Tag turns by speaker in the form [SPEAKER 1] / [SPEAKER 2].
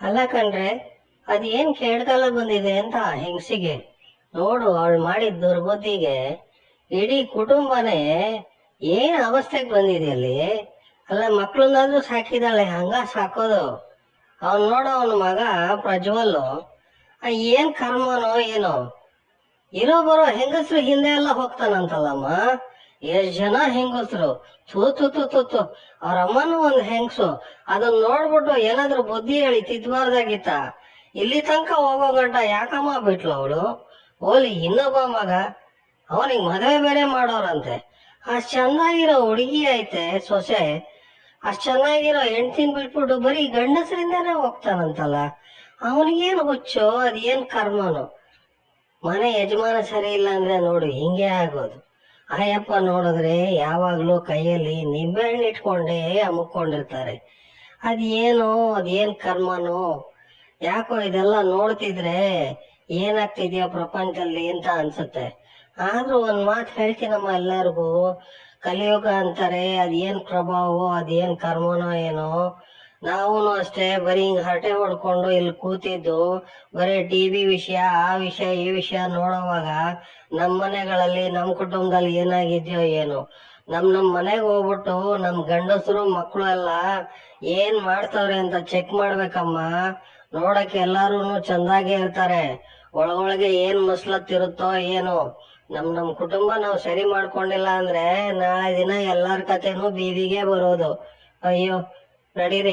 [SPEAKER 1] ಅಲ್ಲ ಕಣ್ರೆ, ಅದ್ ಏನ್ ಕೇಳ್ಕಾಲ ಬಂದಿದೆ ಅಂತ ಹೆಂಗಸಿಗೆ? ನೋಡು, ಅವಳು ಮಾಡಿದ ದುರ್ಬುದ್ಧಿಗೆ ಇಡೀ ಕುಟುಂಬನೇ ಏನ್ ಅವಸ್ಥೆಗೆ ಬಂದಿದೆ ಅಲ್ಲಿ? ಅಲ್ಲ, ಮಕ್ಳನ್ನಾದ್ರೂ ಸಾಕಿದಾಳೆ, ಹಂಗ ಸಾಕೋದು? ಅವ್ನು ನೋಡು, ಅವನ ಮಗ ಪ್ರಜ್ವಲ್ ಏನ್ ಕರ್ಮನೋ ಏನೋ. ಇರೋ ಬರೋ ಹೆಂಗಸ್ರು ಹಿಂದೆ ಎಲ್ಲ ಹೋಗ್ತಾನಂತಲ್ಲಮ್ಮ? ಎಷ್ಟ್ ಜನ ಹೆಂಗಸ್ರು? ತೂ ತು ತು ತು ಅವ್ರ ಅಮ್ಮನೂ ಒಂದ್ ಹೆಂಗಸು. ಅದನ್ನ ನೋಡ್ಬಿಟ್ಟು ಏನಾದ್ರು ಬುದ್ಧಿ ಹೇಳಿ ತಿದ್ಬಾರ್ದಾಗಿತ್ತ ಇಲ್ಲಿ ತನಕ ಹೋಗೋ ಗಂಟ ಯಾಕಮ್ಮ ಬಿಟ್ಲು ಅವಳು? ಓಲಿ ಇನ್ನೊಬ್ಬ ಮಗ. ಅವನಿಗೆ ಮದುವೆ ಬೇರೆ ಮಾಡೋರಂತೆ. ಅಷ್ಟ್ ಚೆನ್ನಾಗಿರೋ ಹುಡುಗಿ ಐತೆ ಸೊಸೆ. ಅಷ್ಟ್ ಚೆನ್ನಾಗಿರೋ ಹೆಂಡ್ತಿನ್ ಬಿಟ್ಬಿಟ್ಟು ಬರೀ ಗಂಡಸರಿಂದಾನೇ ಹೋಗ್ತಾನಂತಲ್ಲ? ಅವನಿಗೇನು ಹುಚ್ಚು, ಅದೇನ್ ಕರ್ಮನು? ಮನೆ ಯಜಮಾನ ಸರಿ ಇಲ್ಲ ಅಂದ್ರೆ ನೋಡು, ಹಿಂಗೆ ಆಗೋದು. ಆಯಪ್ಪ ನೋಡಿದ್ರೆ ಯಾವಾಗ್ಲೂ ಕೈಯಲ್ಲಿ ನಿಂಬೆಹಣ್ಣು ಇಟ್ಕೊಂಡೇ ಅಮ್ಕೊಂಡಿರ್ತಾರೆ. ಅದೇನು, ಅದೇನ್ ಕರ್ಮನೋ, ಯಾಕೋ ಇದೆಲ್ಲ ನೋಡ್ತಿದ್ರೆ ಏನಾಗ್ತಿದ್ಯೋ ಪ್ರಪಂಚದಲ್ಲಿ ಅಂತ ಅನ್ಸುತ್ತೆ. ಆದ್ರೂ ಒಂದ್ ಮಾತು ಹೇಳ್ತೀನಮ್ಮ ಎಲ್ಲರಿಗೂ. ಕಲಿಯುಗ ಅಂತಾರೆ, ಅದೇನ್ ಪ್ರಭಾವೋ, ಅದೇನ್ ಕರ್ಮನೋ ಏನೋ ನಾವು ಅಷ್ಟೇ ಬರೀ ಹಿಂಗ್ ಹರಟೆ ಹೊಡ್ಕೊಂಡು ಇಲ್ಲಿ ಕೂತಿದ್ದು, ಬರೀ ಟಿವಿ ವಿಷಯ, ಆ ವಿಷಯ, ಈ ವಿಷಯ ನೋಡೋವಾಗ ನಮ್ ಮನೆಗಳಲ್ಲಿ, ನಮ್ ಕುಟುಂಬದಲ್ಲಿ ಏನಾಗಿದ್ಯೋ ಏನು. ನಮ್ ನಮ್ ಮನೆಗೆ ಹೋಗ್ಬಿಟ್ಟು ನಮ್ ಗಂಡಸರು ಮಕ್ಕಳು ಎಲ್ಲ ಏನ್ ಮಾಡ್ತಾವ್ರೆ ಅಂತ ಚೆಕ್ ಮಾಡ್ಬೇಕಮ್ಮ. ನೋಡಕ್ ಎಲ್ಲಾರು ಚಂದಾಗೆ ಇರ್ತಾರೆ. ಒಳಗೊಳಗೆ ಏನ್ ಮಸ್ಲತ್ತಿರುತ್ತೋ ಏನು. ನಮ್ ನಮ್ ಕುಟುಂಬ ನಾವು ಸರಿ ಮಾಡ್ಕೊಂಡಿಲ್ಲ ಅಂದ್ರೆ ನಾಳೆ ದಿನ ಎಲ್ಲಾರ್ ಕತೆನೂ ಬೀದಿಗೆ ಬರೋದು. ಅಯ್ಯೋ रेडी रे